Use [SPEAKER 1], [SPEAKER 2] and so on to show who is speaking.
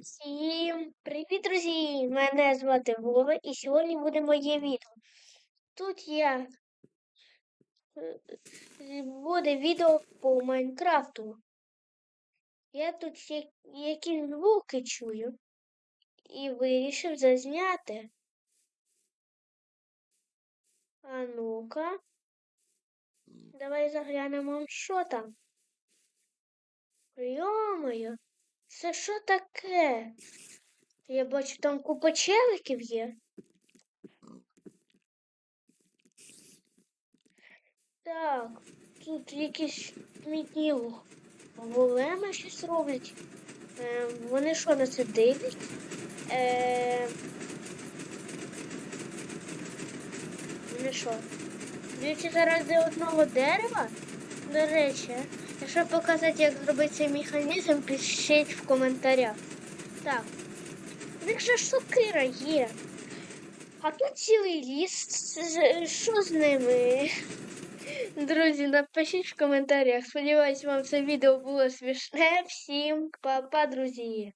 [SPEAKER 1] Всім привіт, друзі! Мене звати Вова, і сьогодні буде моє відео. Тут я е, е, буде відео по Майнкрафту. Я тут якісь звуки чую і вирішив зазняти. А ну-ка. Давай заглянемо, що там. Йо-моє, це що таке? Я бачу, там купа челиків є. Так, тут якісь мітні големи щось роблять. Е, вони що на це дивлять? Е, вони що? Б'ються заради одного дерева? До речі, якщо показати, як зробити цей механізм, пишіть в коментарях. Так. Них же сокира є. А тут цілий ліс. Що з ними? Друзі, напишіть в коментарях. Сподіваюсь, вам це відео було смішне. Всім па-па, друзі.